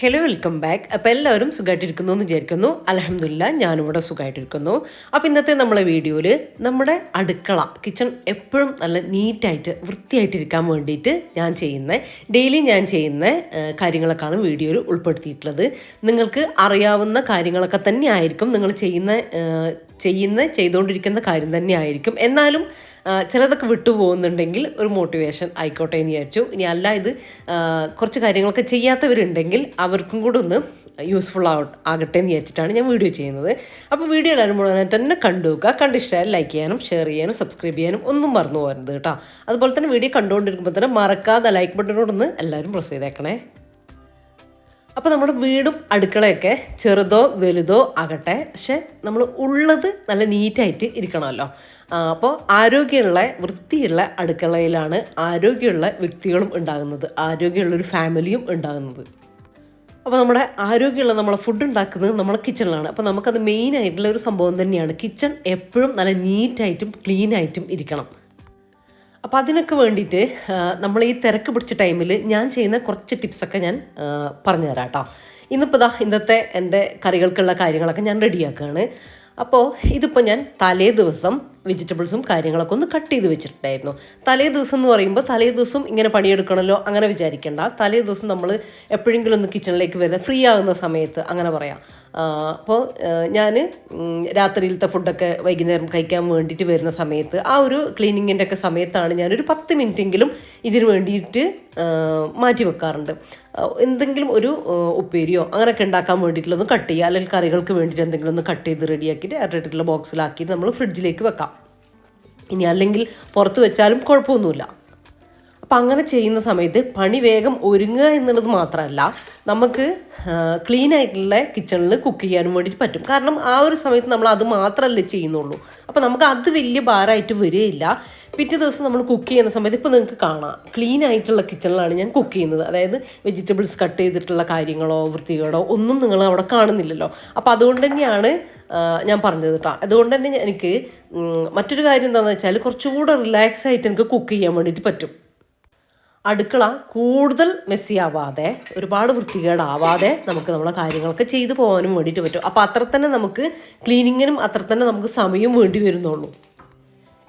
Hello welcome back അപ്പോൾ എല്ലാവരും സുഖമായിട്ടിരിക്കുന്നു എന്ന് വിചാരിക്കുന്നു. അലഹമില്ല ഞാനിവിടെ സുഖമായിട്ടിരിക്കുന്നു അപ്പോൾ ഇന്നത്തെ നമ്മളെ വീഡിയോയിൽ നമ്മുടെ അടുക്കള കിച്ചൺ എപ്പോഴും നല്ല നീറ്റായിട്ട് വൃത്തിയായിട്ടിരിക്കാൻ വേണ്ടിയിട്ട് ഞാൻ ചെയ്യുന്ന ഡെയിലി ഞാൻ ചെയ്യുന്ന കാര്യങ്ങളൊക്കെയാണ് വീഡിയോയിൽ ഉൾപ്പെടുത്തിയിട്ടുള്ളത്. നിങ്ങൾക്ക് അറിയാവുന്ന കാര്യങ്ങളൊക്കെ തന്നെ ആയിരിക്കും നിങ്ങൾ ചെയ്യുന്ന ചെയ്യുന്ന ചെയ്തുകൊണ്ടിരിക്കുന്ന കാര്യം തന്നെ ആയിരിക്കും എന്നാലും ചിലതൊക്കെ വിട്ടുപോകുന്നുണ്ടെങ്കിൽ ഒരു മോട്ടിവേഷൻ ആയിക്കോട്ടെ എന്ന് വിചാരിച്ചു. ഇനി അല്ല ഇത് കുറച്ച് കാര്യങ്ങളൊക്കെ ചെയ്യാത്തവരുണ്ടെങ്കിൽ അവർക്കും കൂടെ ഒന്ന് യൂസ്ഫുൾ ആവ ആകട്ടെ എന്ന് വിചാരിച്ചിട്ടാണ് ഞാൻ വീഡിയോ ചെയ്യുന്നത്. അപ്പോൾ വീഡിയോ എല്ലാവരും തന്നെ കണ്ടു നോക്കുക. കണ്ടിഷ്ടമായാലും ലൈക്ക് ചെയ്യാനും ഷെയർ ചെയ്യാനും സബ്സ്ക്രൈബ് ചെയ്യാനും ഒന്നും മറന്നു പോകരുത് കേട്ടോ. അതുപോലെ തന്നെ വീഡിയോ കണ്ടുകൊണ്ടിരിക്കുമ്പോൾ തന്നെ മറക്കാതെ ലൈക്ക് ബട്ടനോടൊന്ന് എല്ലാവരും പ്രസ് ചെയ്തേക്കണേ. അപ്പോൾ നമ്മുടെ വീടും അടുക്കളയൊക്കെ ചെറുതോ വലുതോ ആകട്ടെ. പക്ഷെ നമ്മൾ ഉള്ളത് നല്ല നീറ്റായിട്ട് ഇരിക്കണമല്ലോ. അപ്പോൾ ആരോഗ്യമുള്ള വൃത്തിയുള്ള അടുക്കളയിലാണ് ആരോഗ്യമുള്ള വ്യക്തികളും ഉണ്ടാകുന്നത്. ആരോഗ്യമുള്ളൊരു ഫാമിലിയും ഉണ്ടാകുന്നത്. അപ്പോൾ നമ്മുടെ ആരോഗ്യമുള്ള നമ്മളെ ഫുഡ് ഉണ്ടാക്കുന്നത് നമ്മളെ കിച്ചണിലാണ് അപ്പോൾ നമുക്കത് മെയിൻ ആയിട്ടുള്ള ഒരു സംഭവം തന്നെയാണ്. കിച്ചൺ എപ്പോഴും നല്ല നീറ്റായിട്ടും ക്ലീനായിട്ടും ഇരിക്കണം. അപ്പോൾ അതിനൊക്കെ വേണ്ടിയിട്ട് നമ്മൾ ഈ തിരക്ക് പിടിച്ച ടൈമിൽ ഞാൻ ചെയ്യുന്ന കുറച്ച് ടിപ്സൊക്കെ ഞാൻ പറഞ്ഞു തരാം കേട്ടോ. ഇന്നിപ്പോൾ ഇതാ ഇന്നത്തെ എന്റെ കറികൾക്കുള്ള കാര്യങ്ങളൊക്കെ ഞാൻ റെഡിയാക്കുകയാണ് അപ്പോൾ ഇതിപ്പോൾ ഞാൻ തലേ ദിവസം വെജിറ്റബിൾസും കാര്യങ്ങളൊക്കെ ഒന്ന് കട്ട് ചെയ്ത് വെച്ചിട്ടുണ്ടായിരുന്നു. തലേ ദിവസം എന്ന് പറയുമ്പോൾ തലേ ദിവസം ഇങ്ങനെ പണിയെടുക്കണമല്ലോ അങ്ങനെ വിചാരിക്കേണ്ട. തലേ ദിവസം നമ്മൾ എപ്പോഴെങ്കിലും ഒന്ന് കിച്ചണിലേക്ക് വരുന്ന ഫ്രീ ആകുന്ന സമയത്ത് അങ്ങനെ പറയാം. അപ്പോൾ ഞാൻ രാത്രിയിലത്തെ ഫുഡൊക്കെ വൈകുന്നേരം കഴിക്കാൻ വേണ്ടിയിട്ട് വരുന്ന സമയത്ത് ആ ഒരു ക്ലീനിങ്ങിന്റെ ഒക്കെ സമയത്താണ് ഞാനൊരു പത്ത് മിനിറ്റെങ്കിലും ഇതിന് വേണ്ടിയിട്ട് മാറ്റി വെക്കാറുണ്ട്. എന്തെങ്കിലും ഒരു ഉപ്പേരിയോ അങ്ങനെയൊക്കെ ഉണ്ടാക്കാൻ വേണ്ടിയിട്ടുള്ളൊന്ന് കട്ട് ചെയ്യുക. അല്ലെങ്കിൽ കറികൾക്ക് വേണ്ടിയിട്ട് എന്തെങ്കിലും ഒന്ന് കട്ട് ചെയ്ത് റെഡിയാക്കിയിട്ട് ഇരട്ടിട്ടുള്ള ബോക്സിലാക്കി നമ്മൾ ഫ്രിഡ്ജിലേക്ക് വെക്കാം. ഇനി അല്ലെങ്കിൽ പുറത്ത് വെച്ചാലും കുഴപ്പമൊന്നുമില്ല. അപ്പം അങ്ങനെ ചെയ്യുന്ന സമയത്ത് പണി വേഗം ഒരുങ്ങുക എന്നുള്ളത് മാത്രമല്ല നമുക്ക് ക്ലീൻ ആയിട്ടുള്ള കിച്ചണിൽ കുക്ക് ചെയ്യാനും വേണ്ടിയിട്ട് പറ്റും. കാരണം ആ ഒരു സമയത്ത് നമ്മൾ അത് മാത്രമല്ലേ ചെയ്യുന്നുള്ളൂ. അപ്പം നമുക്ക് അത് വലിയ ഭാരമായിട്ട് വരികയില്ല. പിറ്റേ ദിവസം നമ്മൾ കുക്ക് ചെയ്യുന്ന സമയത്ത് ഇപ്പോൾ നിങ്ങൾക്ക് കാണാം. ക്ലീൻ ആയിട്ടുള്ള കിച്ചണിലാണ് ഞാൻ കുക്ക് ചെയ്യുന്നത്. അതായത് വെജിറ്റബിൾസ് കട്ട് ചെയ്തിട്ടുള്ള കാര്യങ്ങളോ വൃത്തികളോ ഒന്നും നിങ്ങൾ അവിടെ കാണുന്നില്ലല്ലോ. അപ്പോൾ അതുകൊണ്ട് തന്നെയാണ് ഞാൻ പറഞ്ഞത് കേട്ടോ. അതുകൊണ്ട് തന്നെ എനിക്ക് മറ്റൊരു കാര്യം എന്താണെന്ന് വെച്ചാൽ കുറച്ചുകൂടെ റിലാക്സ് ആയിട്ട് എനിക്ക് കുക്ക് ചെയ്യാൻ വേണ്ടിയിട്ട് പറ്റും. അടുക്കള കൂടുതൽ മെസ്സി ആവാതെ ഒരുപാട് വൃത്തികേടാവാതെ നമുക്ക് നമ്മളെ കാര്യങ്ങളൊക്കെ ചെയ്തു പോകാനും വേണ്ടിയിട്ട് പറ്റും. അപ്പോൾ അത്ര തന്നെ നമുക്ക് ക്ലീനിങ്ങിനും അത്ര തന്നെ നമുക്ക് സമയം വേണ്ടി വരുന്നുള്ളൂ.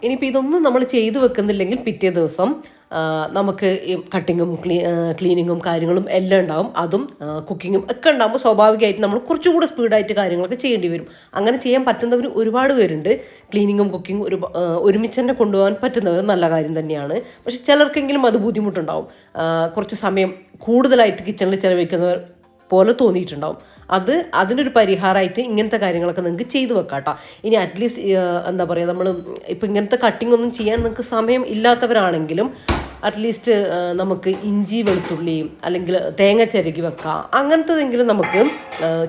ഇനിയിപ്പോൾ ഇതൊന്നും നമ്മൾ ചെയ്തു വെക്കുന്നില്ലെങ്കിൽ പിറ്റേ ദിവസം നമുക്ക് കട്ടിങ്ങും ക്ലീ ക്ലീനിങ്ങും കാര്യങ്ങളും എല്ലാം ഉണ്ടാവും. അതും കുക്കിങ്ങും ഒക്കെ ഉണ്ടാകുമ്പോൾ സ്വാഭാവികമായിട്ട് നമ്മൾ കുറച്ചുകൂടെ സ്പീഡായിട്ട് കാര്യങ്ങളൊക്കെ ചെയ്യേണ്ടി വരും. അങ്ങനെ ചെയ്യാൻ പറ്റുന്നവർ ഒരുപാട് പേരുണ്ട്. ക്ലീനിങ്ങും കുക്കിങ്ങും ഒരു ഒരുമിച്ച് തന്നെ കൊണ്ടുപോകാൻ പറ്റുന്നവർ നല്ല കാര്യം തന്നെയാണ്. പക്ഷെ ചിലർക്കെങ്കിലും അത് ബുദ്ധിമുട്ടുണ്ടാവും. കുറച്ച് സമയം കൂടുതലായിട്ട് കിച്ചണിൽ ചിലവഴിക്കുന്നവർ പോലെ തോന്നിയിട്ടുണ്ടാവും. അത് അതിനൊരു പരിഹാരമായിട്ട് ഇങ്ങനത്തെ കാര്യങ്ങളൊക്കെ നിങ്ങൾക്ക് ചെയ്തു വെക്കാട്ടോ. കേട്ടോ ഇനി അറ്റ്ലീസ്റ്റ് എന്താ പറയുക നമ്മൾ ഇപ്പം ഇങ്ങനത്തെ കട്ടിംഗ് ഒന്നും ചെയ്യാൻ നിങ്ങൾക്ക് സമയം ഇല്ലാത്തവരാണെങ്കിലും അറ്റ്ലീസ്റ്റ് നമുക്ക് ഇഞ്ചി വെളുത്തുള്ളി അല്ലെങ്കിൽ തേങ്ങ ചിരകി വെക്കാം. അങ്ങനത്തതെങ്കിലും നമുക്ക്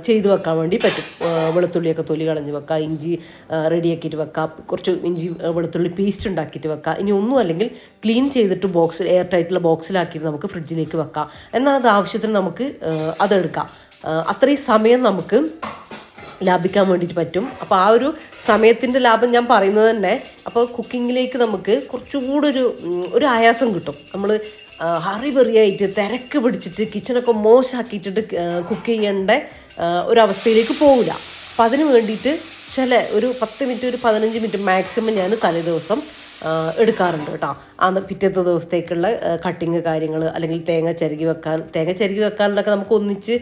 ചെയ്ത് വെക്കാൻ വേണ്ടി പറ്റും. വെളുത്തുള്ളിയൊക്കെ തൊലി കളഞ്ഞ് വെക്കാം ഇഞ്ചി റെഡിയാക്കിയിട്ട് വെക്കാം കുറച്ച് ഇഞ്ചി വെളുത്തുള്ളി പേസ്റ്റ് ഉണ്ടാക്കിയിട്ട് വെക്കാം. ഇനി ഒന്നും അല്ലെങ്കിൽ ക്ലീൻ ചെയ്തിട്ട് ബോക്സിൽ എയർ ടൈറ്റുള്ള ബോക്സിലാക്കിയിട്ട് നമുക്ക് ഫ്രിഡ്ജിലേക്ക് വെക്കാം. എന്നാൽ അത് ആവശ്യത്തിന് നമുക്ക് അതെടുക്കാം. അത്രയും സമയം നമുക്ക് ലാഭിക്കാൻ വേണ്ടിയിട്ട് പറ്റും. അപ്പോൾ ആ ഒരു സമയത്തിന്റെ ലാഭം ഞാൻ പറയുന്നത് തന്നെ അപ്പോൾ കുക്കിങ്ങിലേക്ക് നമുക്ക് കുറച്ചുകൂടെ ഒരു ഒരു ആയാസം കിട്ടും. നമ്മൾ ഹറി വെറിയായിട്ട് തിരക്ക് പിടിച്ചിട്ട് കിച്ചണൊക്കെ മോശമാക്കിയിട്ടിട്ട് കുക്ക് ചെയ്യേണ്ട ഒരവസ്ഥയിലേക്ക് പോകില്ല അപ്പം അതിന് വേണ്ടിയിട്ട് ചില ഒരു പത്ത് മിനിറ്റ് ഒരു പതിനഞ്ച് മിനിറ്റ് മാക്സിമം ഞാൻ തലേ ദിവസം എടുക്കാറുണ്ട് കേട്ടോ. അന്ന് പിറ്റത്തെ ദിവസത്തേക്കുള്ള കട്ടിങ് കാര്യങ്ങൾ അല്ലെങ്കിൽ തേങ്ങ ചിരകി വെക്കാൻ തേങ്ങ ചിരകി വെക്കാനുള്ളതൊക്കെ നമുക്ക് ഒന്നിച്ച്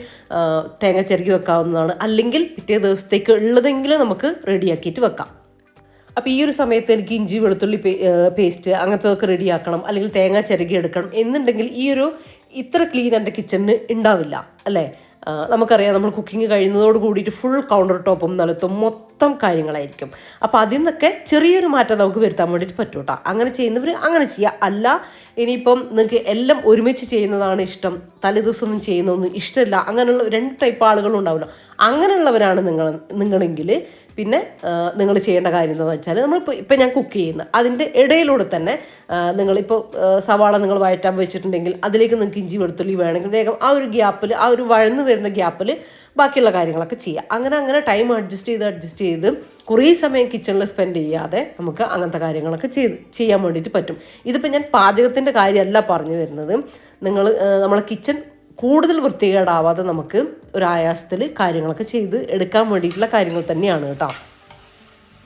തേങ്ങ ചിരകി വെക്കാവുന്നതാണ്. അല്ലെങ്കിൽ പിറ്റേ ദിവസത്തേക്ക് ഉള്ളതെങ്കിലും നമുക്ക് റെഡിയാക്കിയിട്ട് വെക്കാം. അപ്പോൾ ഈ ഒരു സമയത്ത് എനിക്ക് ഇഞ്ചി വെളുത്തുള്ളി പേസ്റ്റ് അങ്ങനത്തതൊക്കെ റെഡിയാക്കണം അല്ലെങ്കിൽ തേങ്ങ ചിരകി എടുക്കണം എന്നുണ്ടെങ്കിൽ ഈ ഒരു ഇത്ര ക്ലീൻ എന്റെ കിച്ചണിന് ഉണ്ടാവില്ല അല്ലേ? ആ, നമുക്കറിയാം നമ്മൾ കുക്കിംഗ് കഴിയുന്നതോട് കൂടിയിട്ട് ഫുൾ കൗണ്ടർ ടോപ്പും നിലത്തും മൊത്തം കാര്യങ്ങളായിരിക്കും. അപ്പോൾ അതിൽ നിന്നൊക്കെ ചെറിയൊരു മാറ്റം നമുക്ക് വരുത്താൻ വേണ്ടിയിട്ട് പറ്റും കേട്ടോ അങ്ങനെ ചെയ്യുന്നവർ അങ്ങനെ ചെയ്യുക അല്ല ഇനിയിപ്പം നിങ്ങൾക്ക് എല്ലാം ഒരുമിച്ച് ചെയ്യുന്നതാണ് ഇഷ്ടം. തലേദിവസമൊന്നും ചെയ്യുന്നതൊന്നും ഇഷ്ടമില്ല അങ്ങനെയുള്ള രണ്ട് ടൈപ്പ് ആളുകളും ഉണ്ടാവില്ല അങ്ങനെയുള്ളവരാണ് നിങ്ങൾ നിങ്ങളെങ്കിൽ പിന്നെ നിങ്ങൾ ചെയ്യേണ്ട കാര്യം എന്താണെന്ന് വെച്ചാൽ നമ്മളിപ്പോൾ ഇപ്പം ഞാൻ കുക്ക് ചെയ്യുന്നു അതിന്റെ ഇടയിലൂടെ തന്നെ നിങ്ങളിപ്പോൾ സവാള നിങ്ങൾ വയറ്റാൻ വെച്ചിട്ടുണ്ടെങ്കിൽ അതിലേക്ക് നിങ്ങൾക്ക് ഇഞ്ചി വെളുത്തുള്ളി വേണമെങ്കിൽ വേഗം ആ ഒരു ഗ്യാപ്പിൽ ആ ഒരു വഴന്ന് വരുന്ന ഗ്യാപ്പിൽ ബാക്കിയുള്ള കാര്യങ്ങളൊക്കെ ചെയ്യുക അങ്ങനെ അങ്ങനെ ടൈം അഡ്ജസ്റ്റ് ചെയ്ത് അഡ്ജസ്റ്റ് ചെയ്ത് കുറേ സമയം കിച്ചണിൽ സ്പെൻഡ് ചെയ്യാതെ നമുക്ക് അങ്ങനത്തെ കാര്യങ്ങളൊക്കെ ചെയ്ത് ചെയ്യാൻ വേണ്ടിയിട്ട് പറ്റും. ഇതിപ്പോൾ ഞാൻ പാചകത്തിന്റെ കാര്യമല്ല പറഞ്ഞു വരുന്നത്. നിങ്ങൾ നമ്മളെ കിച്ചൺ കൂടുതൽ വൃത്തികേടാവാതെ നമുക്ക് ഒരു ആയാസത്തിൽ കാര്യങ്ങളൊക്കെ ചെയ്ത് എടുക്കാൻ വേണ്ടിയിട്ടുള്ള കാര്യങ്ങൾ തന്നെയാണ് കേട്ടോ.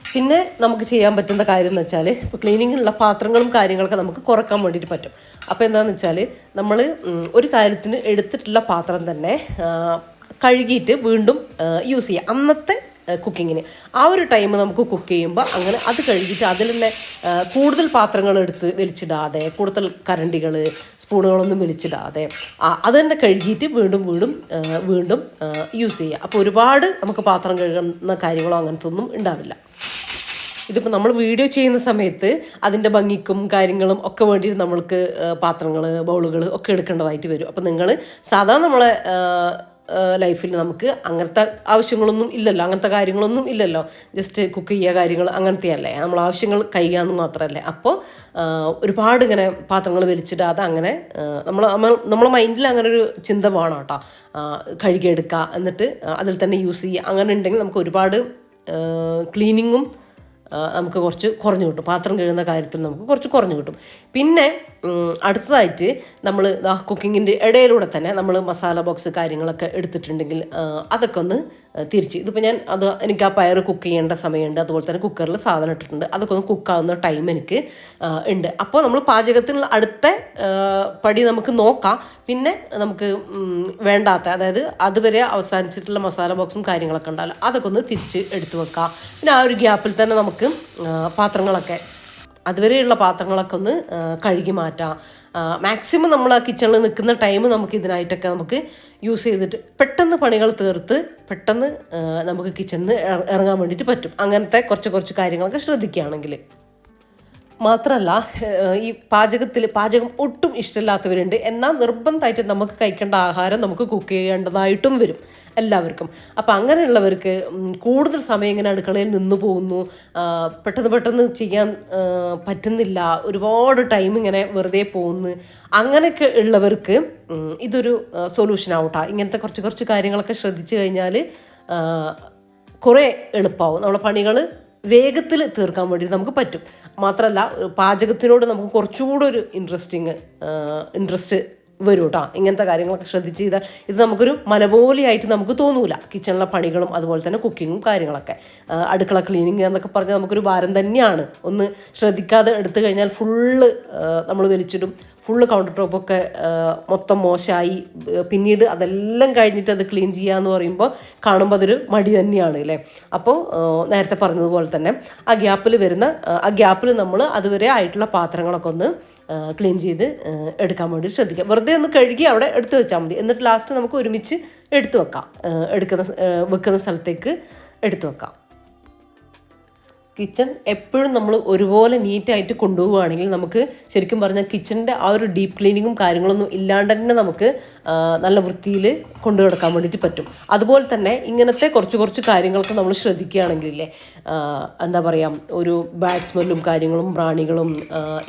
പിന്നെ നമുക്ക് ചെയ്യാൻ പറ്റുന്ന കാര്യം എന്ന് വെച്ചാൽ ഇപ്പോൾ ക്ലീനിങ്ങിനുള്ള പാത്രങ്ങളും കാര്യങ്ങളൊക്കെ നമുക്ക് കുറയ്ക്കാൻ വേണ്ടിയിട്ട് പറ്റും. അപ്പോൾ എന്താണെന്ന് വെച്ചാൽ നമ്മൾ ഒരു കാര്യത്തിന് എടുത്തിട്ടുള്ള പാത്രം തന്നെ കഴുകിയിട്ട് വീണ്ടും യൂസ് ചെയ്യുക അന്നത്തെ കുക്കിങ്ങിന് ആ ഒരു ടൈം നമുക്ക് കുക്ക് ചെയ്യുമ്പോൾ അങ്ങനെ അത് കഴുകിയിട്ട് അതിൽ തന്നെ കൂടുതൽ പാത്രങ്ങൾ എടുത്ത് വലിച്ചിടാതെ കൂടുതൽ കരണ്ടികൾ സ്പൂണുകളൊന്നും വലിച്ചിടാതെ. അത് തന്നെ കഴുകിയിട്ട് വീണ്ടും വീണ്ടും വീണ്ടും യൂസ് ചെയ്യുക. അപ്പോൾ ഒരുപാട് നമുക്ക് പാത്രം കഴുകുന്ന കാര്യങ്ങളോ അങ്ങനത്തെ ഒന്നും ഉണ്ടാവില്ല. ഇതിപ്പോൾ നമ്മൾ വീഡിയോ ചെയ്യുന്ന സമയത്ത് അതിന്റെ ഭംഗിക്കും കാര്യങ്ങളും ഒക്കെ വേണ്ടിയിട്ട് നമ്മൾക്ക് പാത്രങ്ങൾ ബൗളുകൾ ഒക്കെ എടുക്കേണ്ടതായിട്ട് വരും. അപ്പോൾ നിങ്ങൾ സാധാരണ നമ്മളെ ലൈഫിൽ നമുക്ക് അങ്ങനത്തെ ആവശ്യങ്ങളൊന്നും ഇല്ലല്ലോ അങ്ങനത്തെ കാര്യങ്ങളൊന്നും ഇല്ലല്ലോ. ജസ്റ്റ് കുക്ക് ചെയ്യുക കാര്യങ്ങൾ അങ്ങനത്തെയല്ലേ. നമ്മൾ ആവശ്യങ്ങൾ കഴിയാന്ന് മാത്രമല്ലേ. അപ്പോൾ ഒരുപാട് ഇങ്ങനെ പാത്രങ്ങൾ വലിച്ചിടാതെ അങ്ങനെ നമ്മൾ നമ്മളെ മൈൻഡിൽ അങ്ങനെ ഒരു ചിന്ത വേണം കേട്ടോ. കഴുകിയെടുക്കുക എന്നിട്ട് അതിൽ തന്നെ യൂസ് ചെയ്യുക. അങ്ങനെ ഉണ്ടെങ്കിൽ നമുക്ക് ഒരുപാട് ക്ലീനിങ്ങും നമുക്ക് കുറച്ച് കുറഞ്ഞു കിട്ടും. പാത്രം കഴുകുന്ന കാര്യത്തിൽ നമുക്ക് കുറച്ച് കുറഞ്ഞു കിട്ടും. പിന്നെ അടുത്തതായിട്ട് നമ്മൾ കുക്കിങ്ങിന്റെ ഇടയിലൂടെ തന്നെ നമ്മൾ മസാല ബോക്സ് കാര്യങ്ങളൊക്കെ എടുത്തിട്ടുണ്ടെങ്കിൽ അതൊക്കെ ഒന്ന് തിരിച്ച്. ഇതിപ്പോൾ ഞാൻ അത് എനിക്ക് ആ പയർ കുക്ക് ചെയ്യേണ്ട സമയമുണ്ട്. അതുപോലെ തന്നെ കുക്കറിൽ സാധനം ഇട്ടിട്ടുണ്ട്. അതൊക്കെ ഒന്ന് കുക്കാവുന്ന ടൈം എനിക്ക് ഉണ്ട്. അപ്പോൾ നമ്മൾ പാചകത്തിനുള്ള അടുത്ത പടി നമുക്ക് നോക്കാം. പിന്നെ നമുക്ക് വേണ്ടാത്ത അതായത് അതുവരെ അവസാനിച്ചിട്ടുള്ള മസാല ബോക്സും കാര്യങ്ങളൊക്കെ ഉണ്ടാവില്ല അതൊക്കെ ഒന്ന് തിരിച്ച് എടുത്തു വെക്കാം. പിന്നെ ആ ഒരു ഗ്യാപ്പിൽ തന്നെ നമുക്ക് പാത്രങ്ങളൊക്കെ അതുവരെയുള്ള പാത്രങ്ങളൊക്കെ ഒന്ന് കഴുകി മാറ്റാം. മാക്സിമം നമ്മൾ ആ കിച്ചണിൽ നിൽക്കുന്ന ടൈം നമുക്ക് ഇതിനായിട്ടൊക്കെ നമുക്ക് യൂസ് ചെയ്തിട്ട് പെട്ടെന്ന് പണികൾ തീർത്ത് പെട്ടെന്ന് നമുക്ക് കിച്ചണിൽ ഇറങ്ങാൻ വേണ്ടിയിട്ട് പറ്റും. അങ്ങനത്തെ കുറച്ച് കുറച്ച് കാര്യങ്ങളൊക്കെ ശ്രദ്ധിക്കുകയാണെങ്കിൽ. മാത്രമല്ല ഈ പാചകത്തിൽ പാചകം ഒട്ടും ഇഷ്ടമില്ലാത്തവരുണ്ട്. എന്നാൽ നിർബന്ധമായിട്ട് നമുക്ക് കഴിക്കേണ്ട ആഹാരം നമുക്ക് കുക്ക് ചെയ്യേണ്ടതായിട്ടും വരും എല്ലാവർക്കും. അപ്പം അങ്ങനെയുള്ളവർക്ക് കൂടുതൽ സമയം ഇങ്ങനെ അടുക്കളയിൽ നിന്ന് പോകുന്നു. പെട്ടെന്ന് പെട്ടെന്ന് ചെയ്യാൻ പറ്റുന്നില്ല. ഒരുപാട് ടൈം ഇങ്ങനെ വെറുതെ പോകുന്നു. അങ്ങനെയൊക്കെ ഉള്ളവർക്ക് ഇതൊരു സൊല്യൂഷൻ ആവട്ടെ. ഇങ്ങനത്തെ കുറച്ച് കുറച്ച് കാര്യങ്ങളൊക്കെ ശ്രദ്ധിച്ചു കഴിഞ്ഞാൽ കുറേ എളുപ്പമാവും നമ്മളെ പണികൾ വേഗത്തിൽ തീർക്കാൻ വേണ്ടിയിട്ട് നമുക്ക് പറ്റും. മാത്രമല്ല പാചകത്തിനോട് നമുക്ക് കുറച്ചുകൂടെ ഒരു ഇൻട്രസ്റ്റിങ് ഇൻട്രസ്റ്റ് വരും കേട്ടോ ഇങ്ങനത്തെ കാര്യങ്ങളൊക്കെ ശ്രദ്ധിച്ച് ചെയ്താൽ ഇത് നമുക്കൊരു മനപോലെയായിട്ട് നമുക്ക് തോന്നൂല. കിച്ചണിലെ പണികളും അതുപോലെ തന്നെ കുക്കിങ്ങും കാര്യങ്ങളൊക്കെ. അടുക്കള ക്ലീനിങ് എന്നൊക്കെ പറഞ്ഞാൽ നമുക്കൊരു ഭാരം തന്നെയാണ്. ഒന്ന് ശ്രദ്ധിക്കാതെ എടുത്തു കഴിഞ്ഞാൽ ഫുള്ള് നമ്മൾ വലിച്ചിടും. ഫുള്ള് കൗണ്ടർ ടോപ്പൊക്കെ മൊത്തം മോശമായി. പിന്നീട് അതെല്ലാം കഴിഞ്ഞിട്ട് അത് ക്ലീൻ ചെയ്യുക എന്ന് പറയുമ്പോൾ കാണുമ്പോൾ അതൊരു മടി തന്നെയാണ് അല്ലേ? അപ്പോൾ നേരത്തെ പറഞ്ഞതുപോലെ തന്നെ ആ ഗ്യാപ്പിൽ വരുന്ന ആ ഗ്യാപ്പിൽ നമ്മൾ അതുവരെ ആയിട്ടുള്ള പാത്രങ്ങളൊക്കെ ഒന്ന് ക്ലീൻ ചെയ്ത് എടുക്കാൻ വേണ്ടി ശ്രദ്ധിക്കുക വെറുതെ ഒന്ന് കഴുകി അവിടെ എടുത്തു വെച്ചാൽ മതി. എന്നിട്ട് ലാസ്റ്റ് നമുക്ക് ഒരുമിച്ച് എടുത്തു വെക്കാം. എടുക്കുന്ന വെക്കുന്ന സ്ഥലത്തേക്ക് എടുത്തു വെക്കാം. കിച്ചൺ എപ്പോഴും നമ്മൾ ഒരുപോലെ നീറ്റായിട്ട് കൊണ്ടുപോവുകയാണെങ്കിൽ നമുക്ക് ശരിക്കും പറഞ്ഞാൽ കിച്ചണിന്റെ ആ ഒരു ഡീപ്പ് ക്ലീനിങ്ങും കാര്യങ്ങളൊന്നും ഇല്ലാണ്ട് തന്നെ നമുക്ക് നല്ല വൃത്തിയിൽ കൊണ്ടു കിടക്കാൻ വേണ്ടിയിട്ട് പറ്റും. അതുപോലെ തന്നെ ഇങ്ങനത്തെ കുറച്ച് കുറച്ച് കാര്യങ്ങളൊക്കെ നമ്മൾ ശ്രദ്ധിക്കുകയാണെങ്കിലേ എന്താ പറയുക ഒരു ബാഡ് കാര്യങ്ങളും പ്രാണികളും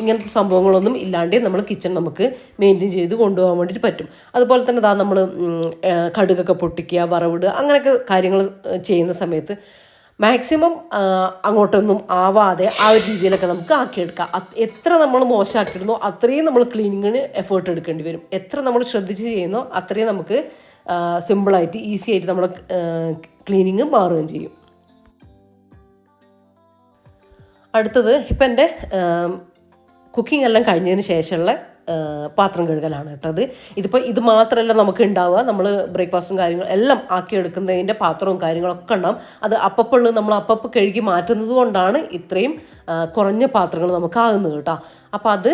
ഇങ്ങനത്തെ സംഭവങ്ങളൊന്നും ഇല്ലാണ്ട് നമ്മൾ കിച്ചൺ നമുക്ക് മെയിന്റെയിൻ ചെയ്ത് കൊണ്ടുപോകാൻ വേണ്ടിയിട്ട് പറ്റും. അതുപോലെ തന്നെ ഇതാ നമ്മൾ കടുകൊക്കെ പൊട്ടിക്കുക വറവിടുക അങ്ങനെയൊക്കെ കാര്യങ്ങൾ ചെയ്യുന്ന സമയത്ത് മാക്സിമം അങ്ങോട്ടൊന്നും ആവാതെ ആ ഒരു രീതിയിലൊക്കെ നമുക്ക് ആക്കിയെടുക്കാം. എത്ര നമ്മൾ മോശമാക്കിയിരുന്നോ അത്രയും നമ്മൾ ക്ലീനിങ്ങിന് എഫേർട്ട് എടുക്കേണ്ടി വരും. എത്ര നമ്മൾ ശ്രദ്ധിച്ച് ചെയ്യുന്നോ അത്രയും നമുക്ക് സിമ്പിളായിട്ട് ഈസി ആയിട്ട് നമ്മുടെ ക്ലീനിങ് മാറുകയും ചെയ്യും. അടുത്തത് ഇപ്പം എന്റെ കുക്കിംഗ് എല്ലാം കഴിഞ്ഞതിന് ശേഷമുള്ള പാത്രം കഴുകലാണ് കേട്ടത് ഇതിപ്പോൾ ഇത് മാത്രമല്ല നമുക്ക് ഉണ്ടാവുക നമ്മൾ ബ്രേക്ക്ഫാസ്റ്റും കാര്യങ്ങളും എല്ലാം ആക്കി ആക്കിയെടുക്കുന്നതിന്റെ പാത്രവും കാര്യങ്ങളൊക്കെ ഉണ്ടാവും. അത് അപ്പപ്പോൾ നമ്മൾ അപ്പപ്പോൾ കഴുകി മാറ്റുന്നത് കൊണ്ടാണ് ഇത്രയും കുറഞ്ഞ പാത്രങ്ങൾ നമുക്കാകുന്നത് കേട്ടോ. അപ്പോൾ അത്